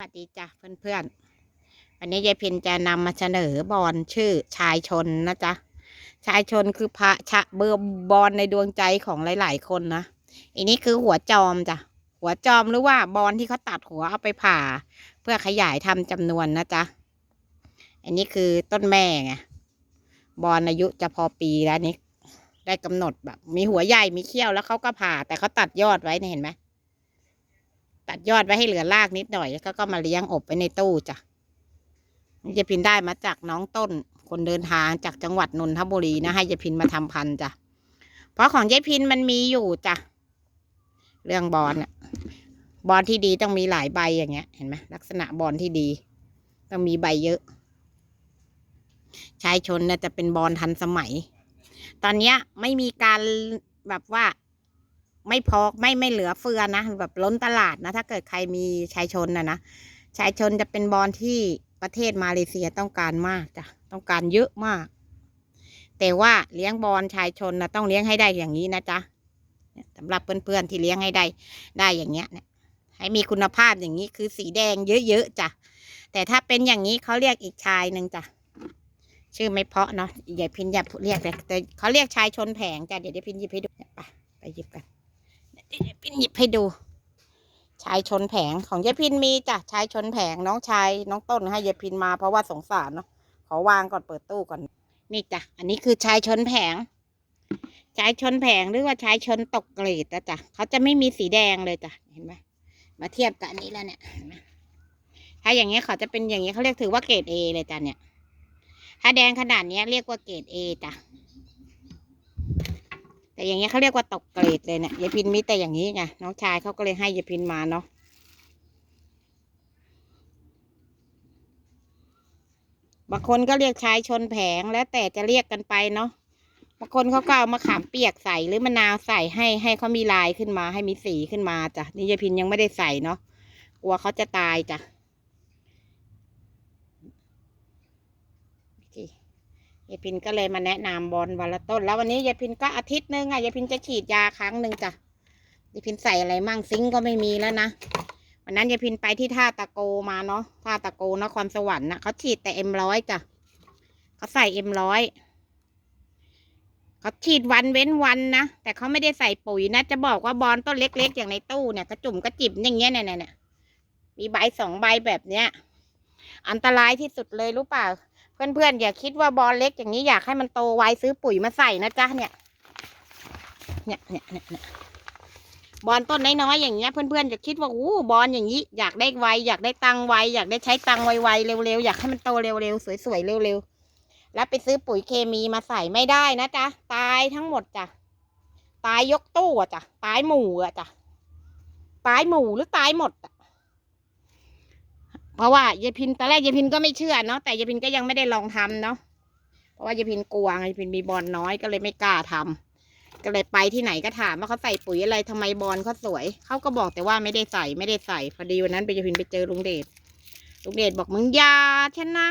สวัสดีจ้ะเพื่อนๆวันนี้ยายเพ็ญจะนำมาเสนอบอลชื่อชายชนนะจ๊ะ ชายชนคือพระชะเบอร์บอลในดวงใจของหลาย ๆ คนนะอันนี้คือหัวจอมจ้ะ หัวจอมหรือว่าบอลที่เขาตัดหัวเอาไปผ่า เพื่อขยายทำจำนวนนะจ๊ะ อันนี้คือต้นแม่ไงบอลอายุจะพอปีแล้วนี่ได้กำหนดแบบ มีหัวใหญ่มีเขี้ยวแล้วเขาก็ผ่า แต่เขาตัดยอดไว้เนี่ยเห็นไหม ตัดยอดไว้ให้เหลือรากนิดหน่อย แล้วก็ก็มาเลี้ยงอบไว้ในตู้จ้ะนี่จะพินได้มาจากน้องต้น คนเดินทางจากจังหวัดนนทบุรีนะให้ยายพินมาทำพันธุ์จ้ะเพราะของยายพินมันมีอยู่จ้ะเรื่องบอลอะบอลที่ดีต้องมีหลายใบอย่างเงี้ย เห็นไหมลักษณะบอลที่ดี ต้องมีใบเยอะชายชนเนี่ยจะเป็นบอลทันสมัย ตอนเนี้ยไม่มีการแบบว่า ไม่พอไม่ไม่เหลือเฟือนะแบบล้นตลาดนะ ถ้าเกิดใครมีชายชนนะนะชายชนจะเป็นบอลที่ประเทศมาเลเซียต้องการมากจ้ะต้องการเยอะมาก แต่ว่าเลี้ยงบอลชายชนนะต้องเลี้ยงให้ได้อย่างนี้นะจ๊ะสำหรับเพื่อนๆที่เลี้ยงให้ได้ได้อย่างเงี้ยเนี่ยให้มีคุณภาพอย่างนี้คือสีแดงเยอะๆจ้ะแต่ถ้าเป็นอย่างนี้เขาเรียกอีกชายหนึ่งจ้ะชื่อไม่เพาะเนาะอย่าพินอย่าเรียกเลยแต่เขาเรียกชายชนแผงจ้ะเดี๋ยวเดี๋ยวพินหยิบให้ดูไปไปหยิบกัน ยายพินหยิบให้ดู ชายชนแผงของยายพินมีจ้ะชายชนแผงน้องชายน้องต้นให้ยายพินมาเพราะว่าสงสารเนาะขอวางก่อนเปิดตู้ก่อนนี่จ้ะอันนี้คือชายชนแผง ชายชนแผงหรือว่าชายชนตกเกรดนะจ้ะเขาจะไม่มีสีแดงเลยจ้ะเห็นไหมมาเทียบกับอันนี้แล้วเนี่ยถ้าอย่างเงี้ยเขาจะเป็นอย่างเงี้ยเขาเรียกถือว่าเกรดเอเลยจ้ะเนี่ย ถ้าแดงขนาดเนี้ยเรียกว่าเกรดเอจ้ะ แต่อย่างเงี้ยเขาเรียกว่าตกเกรดเลยเนี่ยยายพินมีแต่อย่างนี้ไงน้องชายเขาก็เลยให้ยายพินมาเนาะบางคนก็เรียกชายชนแผงแล้วแต่จะเรียกกันไปเนาะบางคนเขาก็เอามะขามเปียกใส่หรือมะนาวใส่ให้ให้เขามีลายขึ้นมาให้มีสีขึ้นมาจ้ะนี่ยายพินยังไม่ได้ใส่เนาะกลัวเขาจะตายจ้ะโอเค ยายพินก็เลยมาแนะนำบอลวันละต้น แล้ววันนี้ยายพินก็อาทิตย์หนึงอะยายพินจะฉีดยาครั้งหนึ่งจ้ะยายพินใส่อะไรมั่งซิงก็ไม่มีแล้วนะวันนั้นยายพินไปที่ท่าตะโกมาเนาะท่าตะโกนครสวรรค์นะเขาฉีดแต่เอ็มร้อยจ้ะเขาใส่เอ็มร้อยเขาฉีดวันเว้นวันนะแต่เขาไม่ได้ใส่ปุ๋ยนะ จะบอกว่าบอลต้นเล็ก ๆ อย่างในตู้เนี่ยกระจุ่มกระจิบอย่างเงี้ยเนี่ยเนี่ยเนี่ยมีใบสองใบแบบเนี้ย อันตรายที่สุดเลยรู้เปล่า เพื่อนๆอย่าคิดว่าบอลเล็กอย่างนี้อยากให้มันโตไวซื้อปุ๋ยมาใส่นะจ๊ะเนี่ย เนี่ยเนี่ยเนี่ยบอลต้นน้อยๆอย่างเงี้ยเพื่อนๆอย่าคิดว่าอู้บอลอย่างนี้อยากได้ไวอยากได้ตังไวอยากได้ใช้ตังไวๆเร็วๆอยากให้มันโตเร็วๆสวยๆเร็วๆแล้วไปซื้อปุ๋ยเคมีมาใส่ไม่ได้นะจ๊ะตายทั้งหมดจ้ะตายยกตู้อะจ้ะตายหมู่อะจ้ะตายหมู่หรือตายหมดอะ เพราะว่ายายพินตอนแรกยายพินก็ไม่เชื่อเนาะแต่ยายพินก็ยังไม่ได้ลองทำเนาะเพราะว่ายายพินกลัวไงยายพินมีบอลน้อยก็เลยไม่กล้าทำก็เลยไปที่ไหนก็ถามว่าเขาใส่ปุ๋ยอะไรทำไมบอลเขาสวยเขาก็บอกแต่ว่าไม่ได้ใส่ไม่ได้ใส่พอดีวันนั้นไปยายพินไปเจอลุงเดชลุงเดชบอกมึงยาฉันนะ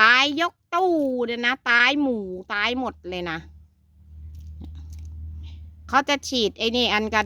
ตายยกตู้เลยนะตายหมู่ตายหมดเลยนะเขาจะฉีดไอ้นี่อันกัน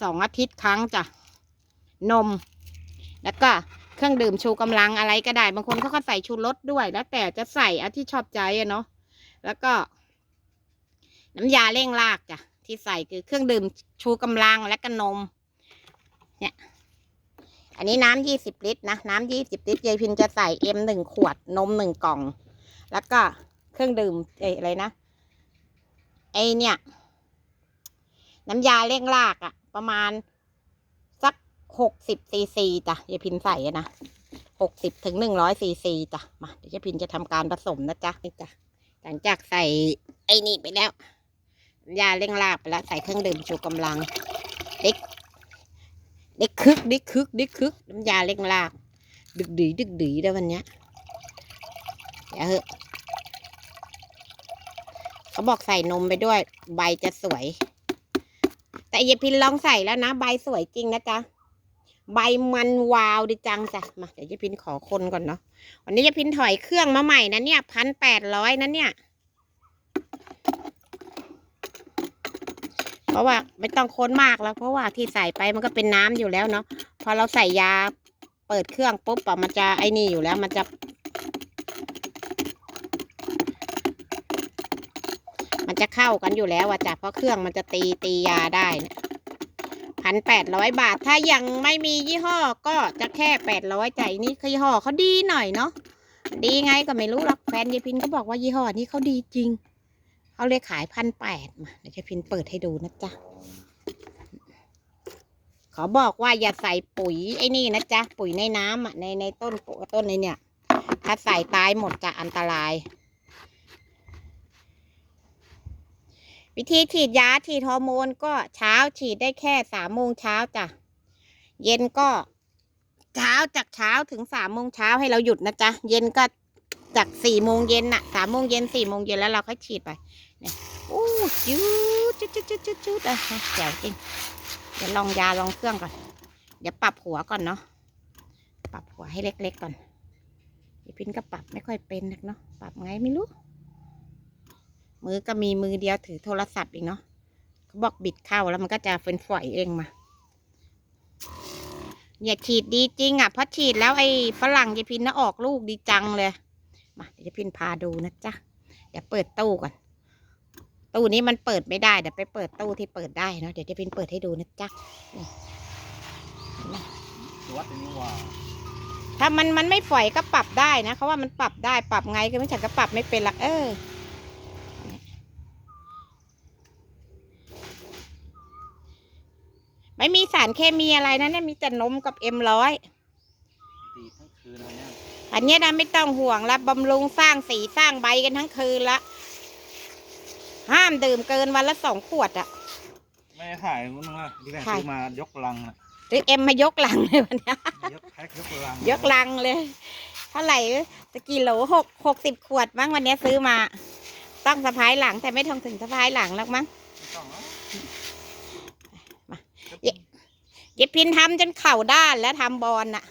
สองอาทิตย์ครั้งจ้ะนม แล้วก็เครื่องดื่มชูกำลังอะไรก็ได้ บางคนเขาก็ใส่ชูรสด้วย แล้วแต่จะใส่เอาที่ชอบใจอะเนาะ แล้วก็ น้ำยาเร่งรากจ้ะ ที่ใส่คือเครื่องดื่มชูกำลังและก็นม เนี่ย อันนี้น้ำยี่สิบลิตรนะ น้ำยี่สิบลิตรยายพินจะใส่เอ็มหนึ่งขวด นมหนึ่งกล่อง แล้วก็เครื่องดื่มเอยอะไรนะ ไอเนี่ย น้ำยาเร่งรากอะประมาณ หกสิบซีซีจ้ะยายพินใส่นะหกสิบถึงหนึ่งร้อยซีซีจ้ะมาเดี๋ยวยายพินจะทำการผสมนะจ๊ะนี่จ้ะหลังจากใส่ไอ้นี่ไปแล้ว ยาเร่งรากไปแล้วใส่เครื่องดื่มชูกำลังเด็กเด็กคึกเด็กคึกเด็กคึกน้ำยาเร่งรากดึกดีดึกดีแล้ววันเนี้ยอย่าเหอะเขาบอกใส่นมไปด้วย ใบจะสวย แต่ยายพินลองใส่แล้วนะ ใบสวยจริงนะจ๊ะ ใบมันวาวดิจังจ้ะมาเดี๋ยวจะพินขอคนก่อนเนาะวันนี้จะพินถอยเครื่องมาใหม่นะเนี่ยพันแปดร้อยนะเนี่ย เพราะว่าไม่ต้องค้นมากแล้ว เพราะว่าที่ใส่ไปมันก็เป็นน้ำอยู่แล้วเนาะพอเราใส่ยาเปิดเครื่องปุ๊บปะมันจะไอ้นี่อยู่แล้ว มันจะ มันจะเข้ากันอยู่แล้วว่ะจ้ะเพราะเครื่องมันจะตีตียาได้นะ 1,800 บาท ถ้ายังไม่มียี่ห้อก็จะแค่ 800ใจนี่คือยี่ห้อเขาดีหน่อยเนาะดีไงก็ไม่รู้หรอกแฟนยายพินก็บอกว่ายี่ห้อนี้เขาดีจริงเขาเลยขายพันแปดมาเดี๋ยวยายพินเปิดให้ดูนะจ๊ะขอบอกว่าอย่าใส่ปุ๋ยไอ้นี่นะจ๊ะปุ๋ยในน้ำอะในในต้นต้นในเนี่ย ถ้าใส่ตายหมดจะอันตราย วิธีฉีดยาฉีดฮอร์โมนก็เช้าฉีดได้แค่สามโมงเช้าจ้ะ เย็นก็เช้าจากเช้าถึงสามโมงเช้าให้เราหยุดนะจ๊ะ เย็นก็จากสี่โมงเย็นน่ะสามโมงเย็นสี่โมงเย็นแล้วเราค่อยฉีดไปเนี่ยโอ้จุดจุดจุดจุดจุดจุดอะแจ๋วจริงเดี๋ยวลองยาลองเครื่องก่อน เดี๋ยวปรับหัวก่อนเนาะปรับหัวให้เล็กๆก่อนพี่พินก็ปรับไม่ค่อยเป็นนักเนาะปรับไงไม่รู้ มือก็มีมือเดียวถือโทรศัพท์อีกเนาะเขาบอกบิดเข้าแล้วมันก็จะเป็นฝอยเองมาอย่าฉีดดีจริงอะเพราะฉีดแล้วไอ้ฝรั่งยายพินน่ะออกลูกดีจังเลย มาเดี๋ยวยายพินพาดูนะจ๊ะเดี๋ยวเปิดตู้ก่อน ตู้นี้มันเปิดไม่ได้เดี๋ยวไปเปิดตู้ที่เปิดได้เนาะเดี๋ยวยายพินเปิดให้ดูนะจ๊ะวัดอันนี้ว่าถ้ามันมันไม่ฝอยก็ปรับได้นะเขาว่ามันปรับได้ปรับไงก็ไม่ฉันก็ปรับไม่เป็นหรอกเออ ไม่มีสารเคมีอะไรนะเนี่ยมีแต่นมกับเอ็มร้อยตีทั้งคืนอะไรเนี่ยอันเนี้ยนะไม่ต้องห่วงละบำรุงสร้างสีสร้างใบกันทั้งคืนละ ห้ามดื่มเกินวันละสองขวดอะ ไม่ได้ถ่ายมึงว่าที่แม่ถ่าย ซื้อมายกลังอะหรือเอ็มมายกลังเลยวันเนี้ย ยกแพ็คยกลังยกลังเลย เท่าไหร่ตะกี้โหลหกหกสิบขวดมั้งวันเนี้ยซื้อมา ต้องสะพายหลังแต่ไม่ต้องถึงสะพายหลังแล้วมั้งไม่ต้องแล้วมา ยายพินทำจนเข่าด้านแล้วทำบอลน่ะ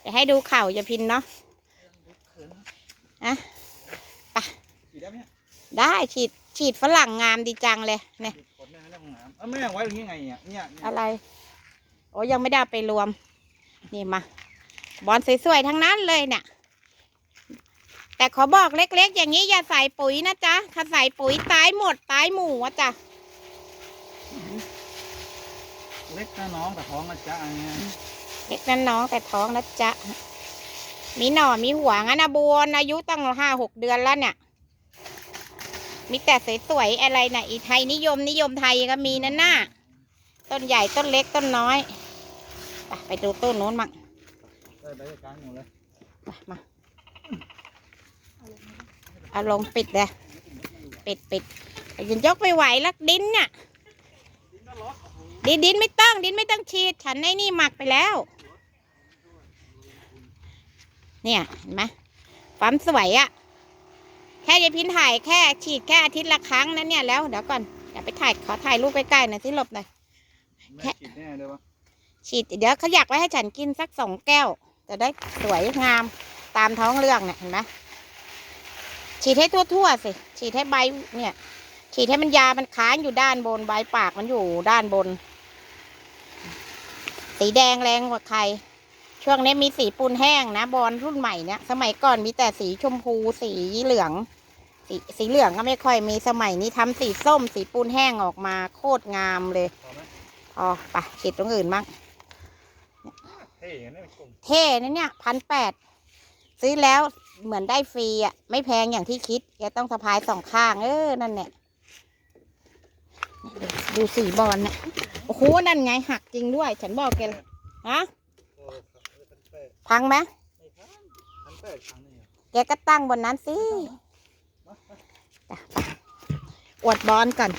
เดี๋ยวให้ดูเข่ายายพินเนาะเขินอะไปฉีดได้ไหมเนี่ยได้ฉีดฉีดฝรั่งงามดีจังเลยเนี่ยฉีดขนแม่ไม่ได้ห้องน้ำเอ้าแม่ไว้อย่างนี้ไงเนี่ยเนี่ยเนี่ยอะไร โอ้ยังไม่ได้เอาไปรวม นี่มา บอลสวยๆทั้งนั้นเลยเนี่ย แต่ขอบอกเล็กๆ อย่างนี้อย่าใส่ปุ๋ยนะจ๊ะ ถ้าใส่ปุ๋ยตายหมดตายหมู่วะจ้ะ เล็กนะน้องแต่ท้องนะจ๊ะอันเนี้ยเล็กนั้นน้องแต่ท้องนะจ๊ะ มีหน่อมีหัวงั้นนะบัวอายุตั้งห้าหกเดือนแล้วเนี่ย มีแต่สวยๆอะไรนะอีไทยนิยมนิยมไทยก็มีนั่นน่ะต้นใหญ่ต้นเล็กต้นน้อย ไปไปดูต้นนู้นมั่งได้ไปจัดการหมดเลยไปมาเอาลงปิดเลยปิดปิดยันยกไม่ไหวแล้วดินเนี่ยดิน ดินไม่ต้อง ดินไม่ต้องฉีด ฉันในนี่หมักไปแล้ว เนี่ยเห็นไหมความสวยอะแค่ยายพินถ่ายแค่ฉีดแค่อาทิตย์ละครั้งนั้นเนี่ยแล้วเดี๋ยวก่อนเดี๋ยวไปถ่ายขอถ่ายรูปใกล้ๆหน่อยที่หลบหน่อยแม่ฉีดแน่เลยวะฉีดเดี๋ยวเขาอยากไว้ให้ฉันกินสักสองแก้ว จะได้สวยงามตามท้องเรื่องเนี่ยเห็นไหมฉีดให้ทั่วๆสิฉีดให้ใบเนี่ยฉีดให้มันยามันค้างอยู่ด้านบนใบปากมันอยู่ด้านบน สีแดงแรงกว่าใคร ช่วงนี้มีสีปูนแห้งนะ บอลรุ่นใหม่เนี่ยสมัยก่อนมีแต่สีชมพูสีเหลือง สีสีเหลืองก็ไม่ค่อยมีสมัยนี้ทำสีส้ม สีปูนแห้งออกมาโคตรงามเลยพอไหมพอไปฉีดตรงอื่นบ้างเท่อย่างนี้ไม่คุ้มเทนะเนี่ยพันแปดซื้อแล้วเหมือนได้ฟรีอะ ไม่แพงอย่างที่คิดแกต้องสะพายสองข้าง เออ นั่นเนี่ยดูสีบอลเนี่ย อ้โหนั่นไงหักจริงด้วย ฉันบอกแกเลยฮะพังไหมไม่พันพันแปดครั้งนี่แกก็ตั้งบนนั้นสิอวดบอลก่อน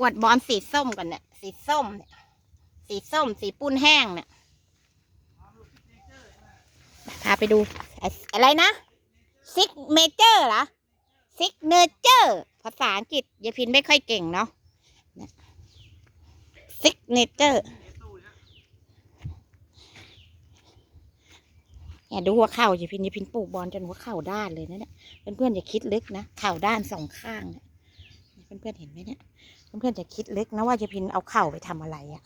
อวดบอลสีส้มก่อนเนี่ยสีส้มเนี่ยสีส้ม สีปูนแห้งเนี่ยพาไปดู อะไรนะซิกเมเจอร์เหรอซิกเนเจอร์ ภาษาอังกฤษยายพินไม่ค่อยเก่งเนาะ เนเจอร์เนี่ยดูหัวเข่ายายพินยายพินปลูกบอลจนหัวเข่าด้านเลยนะเนี่ยเพื่อนๆอย่าคิดลึกนะเข่าด้านสองข้างเนี่ยเพื่อนๆเห็นไหมเนี่ยเพื่อนๆจะคิดลึกนะว่าจะพินเอาเข่าไปทำอะไรอะ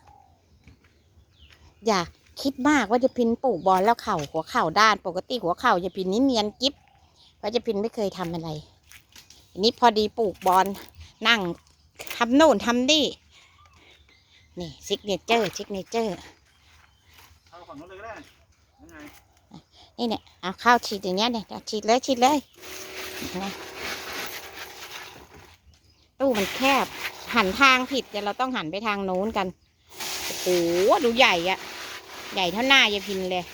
อย่าคิดมากว่าจะพินปลูกบอลแล้วเข่าหัวเข่าด้านปกติหัวเข่าจะพินนี่เนียนกิ๊บเพราะจะพินไม่เคยทำอะไรอันนี้พอดีปลูกบอลนั่งทำโน่นทำนี่ นี่ซิกเนเจอร์ซิกเนเจอร์เข้าฝั่งนู้นเลยก็ได้ยังไงนี่เนี่ยเอาเข้าวฉีดอย่างเงี้ยเนี่ยเอาฉีดเลยฉีดเลยนะตู้มันแคบ หันทางผิดเดี๋ยวเราต้องหันไปทางโน้นกันโอ้โหดูใหญ่อะใหญ่เท่าหน้ายายพินเลย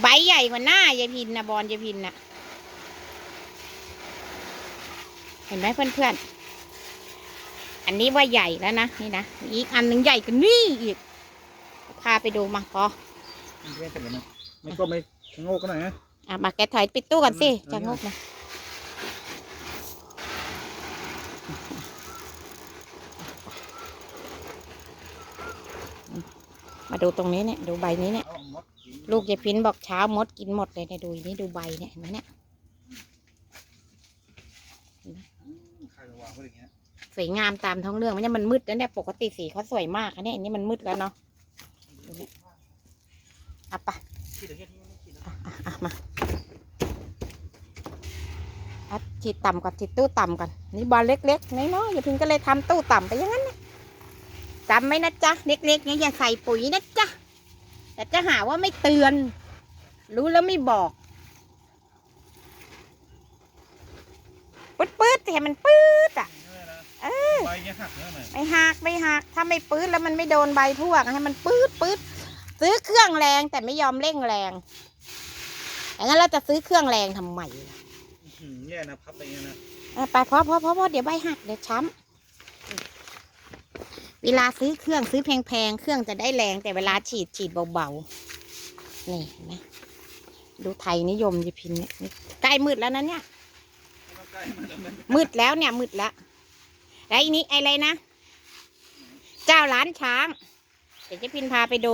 ใบใหญ่กว่าหน้ายายพินนะบอลยายพินน่ะเห็นไหมเพื่อนๆ อันนี้ว่าใหญ่แล้วนะนี่นะอีกอันหนึ่งใหญ่กว่านี่อีก พาไปดูมาพอไม่เล่นเสร็จแล้วนะไม่ก็ไม่โง่กันหน่อยนะอะมาแกถอยปิดตู้ก่อนสิอืมจะงกนะมาดูตรงนี้เนี่ยดูใบนี้เนี่ยเอามดกินลูกยายพินบอกเช้ามดกินหมดเลยเนี่ยดูนี่ดูใบเนี่ยเห็นไหมเนี่ย ใครจะวางไว้อย่างเงี้ย สวยงามตามท้องเรื่องมันเนี่ยมันมืดแล้วเนี่ยปกติสีเขาสวยมากอันนี้อันนี้มันมืดแล้วเนาะเอาป่ะอะมาอะฉีดต่ำก่อนฉีดตู้ต่ำก่อนนี่บอลเล็กๆน้อยๆอย่าพิงก็เลยทำตู้ต่ำไปอย่างนั้นนะจำไว้นะจ๊ะเล็กๆเนี่ยอย่าใส่ปุ๋ยนะจ๊ะแต่จะหาว่าไม่เตือน รู้แล้วไม่บอกปื๊ดปื๊ดแต่มันปื๊ดอะ เลยนะเออใบเงี้ยหักเนี่ยหน่อยไม่หักไม่หัก ถ้าไม่ปื๊ดแล้วมันไม่โดนใบพวกให้มันปื๊ดปื๊ดซื้อเครื่องแรงแต่ไม่ยอมเร่งแรงอย่างนั้นเราจะซื้อเครื่องแรงทำไมล่ะอื้อหือแย่นะพับไปอย่างเงี้ยนะเออไปพอพอพอพอเดี๋ยวใบหักเดี๋ยวช้ำเวลาซื้อเครื่องซื้อแพงๆเครื่องจะได้แรงแต่เวลาฉีดฉีดเบาๆนี่เห็นไหมดูไทยนิยมยีพินเนี่ยใกล้มืดแล้วนะเนี่ยไม่ต้องใกล้มันแล้วมันมืดแล้วเนี่ยมืดแล้ว แล้วอีนี้อะไรนะ เจ้าล้านช้าง เดี๋ยวเจะพินพาไปดู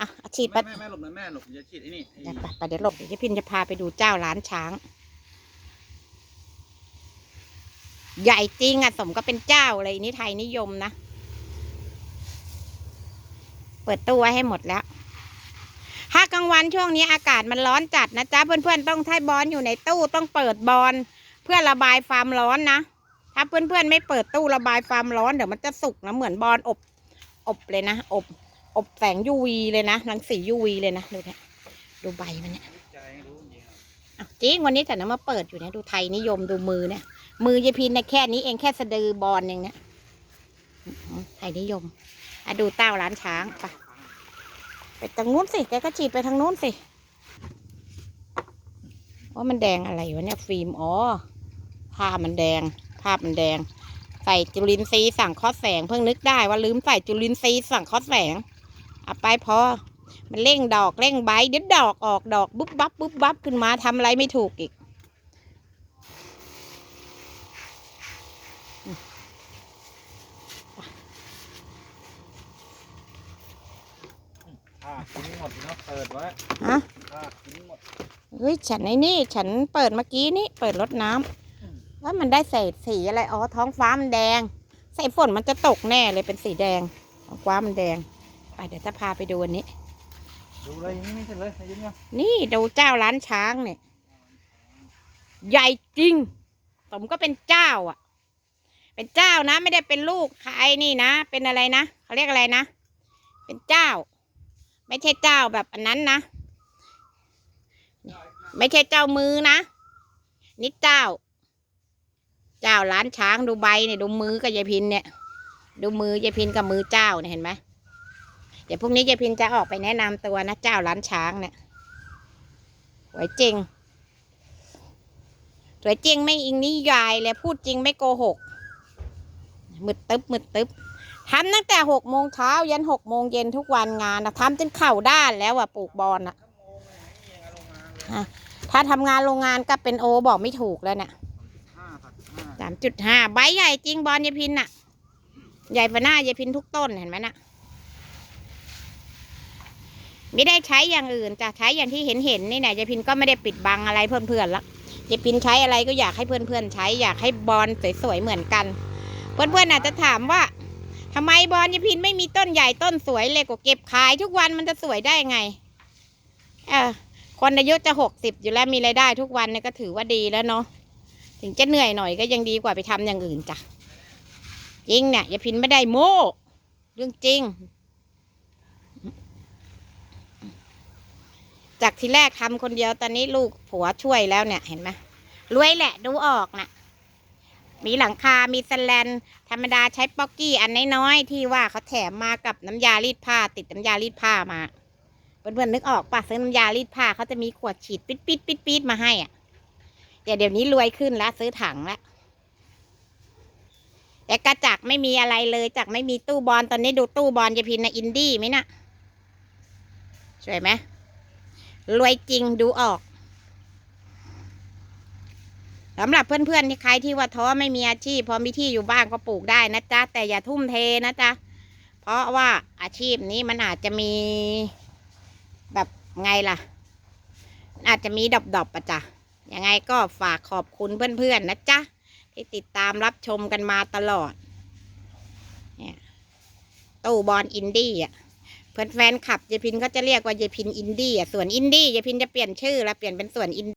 อะเอาฉีดไปแม่แม่แม่หลบนะแม่หลบอย่าฉีดไอ้นี่ไอ้เดี๋ยวไปไปเดี๋ยวหลบเดี๋ยวเจะพินจะพาไปดูเจ้าล้านช้าง ใหญ่จริงอะสมก็เป็นเจ้าเลยนี่ไทยนิยมนะ เปิดตู้ไว้ให้หมดแล้วถ้ากลางวันช่วงนี้อากาศมันร้อนจัดนะจ๊ะเพื่อนๆต้องใช้บอลอยู่ในตู้ต้องเปิดบอลเพื่อระบายความร้อนนะ ถ้าเพื่อนๆไม่เปิดตู้ระบายความร้อนเดี๋ยวมันจะสุกนะเหมือนบอลอบ อบเลยนะ อบ อบแสงยูวีเลยนะรังสียูวีเลยนะดูเนี่ยดูใบมันเนี่ยจรู้จริงๆอะจริงวันนี้แต่นำมาเปิดอยู่เนี่ยดูไทยนิยมดูมือเนี่ย มือยายพินเนี่ยแค่นี้เองแค่สะดือบอลเองเนี่ยไทยนิยมอะดูเต้าร้านช้างไปไปทางนู้นสิแกก็ฉีดไปทางนู้นสิว่ามันแดงอะไรวะเนี่ยฟิล์มอ๋อผ้ามันแดง ภาพมันแดง ใส่จุลินทรีย์สั่งเคอแสง เพิ่งนึกได้ว่าลืมใส่จุลินทรีย์สั่งเคอแสงเอาไปพอ มันเร่งดอกเร่งใบเดี๋ยวดอกออกดอกบุ๊บบับบุ๊บบับขึ้นมาทำอะไรไม่ถูกอีกอ่ากินหมดนะเปิดไว้ฮะอ่ากินหมด เฮ้ยฉันไอ้นี่ ฉันเปิดเมื่อกี้นี่เปิดรดน้ำ ว่ามันได้ใส่สีอะไร อ๋อ ท้องฟ้ามันแดง ใส่ฝนมันจะตกแน่เลยเป็นสีแดง ท้องฟ้ามันแดง ไปเดี๋ยวจะพาไปดูอันนี้ ดูเลยย่างนี้ไม่เสร็จเลยไอ้ยิ้มเนี่ยนี่ดูเจ้าร้านช้างเนี่ย ใหญ่จริง สมก็เป็นเจ้าอะ เป็นเจ้านะ ไม่ได้เป็นลูกใครนี่นะ เป็นอะไรนะเขาเรียกอะไรนะ เป็นเจ้า ไม่ใช่เจ้าแบบอันนั้นนะ ไม่ใช่เจ้ามือนะ นี่เจ้า เจ้าร้านช้างดูใบเนี่ยดูมือกับยายพินเนี่ย ดูมือยายพินกับมือเจ้าเนี่ยเห็นไหมเดี๋ยวพรุ่งนี้ยายพินจะออกไปแนะนำตัวนะเจ้าร้านช้างเนี่ยสวยจริงสวยจริงไม่อิงนิยายเลยพูดจริงไม่โกหกมืดตึ๊บมืดตึ๊บทำตั้งแต่หกโมงเช้ายันหกโมงเย็นทุกวันงานนะทำจนเข่าด้านแล้วอะปลูกบอลอะถ้าทำงานโรงงานก็เป็นโอบอกไม่ถูกแล้วเนี่ย สามจุดห้าใบใหญ่จริงบอลยายพินน่ะ ใหญ่ฝาหน้ายายพินทุกต้นเห็นไหมน่ะ ไม่ได้ใช้อย่างอื่นจะใช้อย่างที่เห็นเห็นนี่นะยายพินก็ไม่ได้ปิดบังอะไรเพื่อนๆละยายพินใช้อะไรก็อยากให้เพื่อนๆใช้อยากให้บอลสวยๆเหมือนกัน เพื่อนๆอาจจะถามว่าทำไมบอลยายพินไม่มีต้นใหญ่ต้นสวยเลยก็เก็บขายทุกวันมันจะสวยได้ไง เออคนอายุจะหกสิบอยู่แล้วมีรายได้ทุกวันเนี่ยก็ถือว่าดีแล้วเนาะ ถึงจะเหนื่อยหน่อยก็ยังดีกว่าไปทำอย่างอื่นจ้ะจริงเนี่ยอย่าพินไม่ได้โม้เรื่องจริง จากที่แรกทำคนเดียวตอนนี้ลูกผัวช่วยแล้วเนี่ยเห็นไหมรวยแหละดูออกนะมีหลังคา มีสแลน ธรรมดาใช้ป๊อกกี้อันน้อยๆ ที่ว่าเขาแถมมากับน้ำยารีดผ้า ติดน้ำยารีดผ้ามา เพื่อนๆนึกออกปะซื้อน้ำยารีดผ้าเขาจะมีขวดฉีดปิดปิดปิดปิดมาให้อะ แต่เดี๋ยวนี้รวยขึ้นแล้วซื้อถังแล้วแต่กระจักไม่มีอะไรเลยจากไม่มีตู้บอลตอนนี้ดูตู้บอลจะพินนะอินดี้ไหมนะสวยไหมรวยจริงดูออกสำหรับเพื่อนๆที่ใครที่ว่าท้อไม่มีอาชีพ พอมีที่อยู่บ้านก็ปลูกได้นะจ๊ะ แต่อย่าทุ่มเทนะจ๊ะ เพราะว่าอาชีพนี้มันอาจจะมีแบบไงล่ะ อาจจะมีดอบๆอะจ้ะ ยังไงก็ฝากขอบคุณเพื่อนๆนะจ๊ะ ที่ติดตามรับชมกันมาตลอด เนี่ยตู้บอลอินดี้อะ เพื่อนแฟนขับยายพินก็จะเรียกว่ายายพินอินดี้อะ ส่วนอินดี้ยายพินจะเปลี่ยนชื่อแล้วเปลี่ยนเป็นส่วนอิน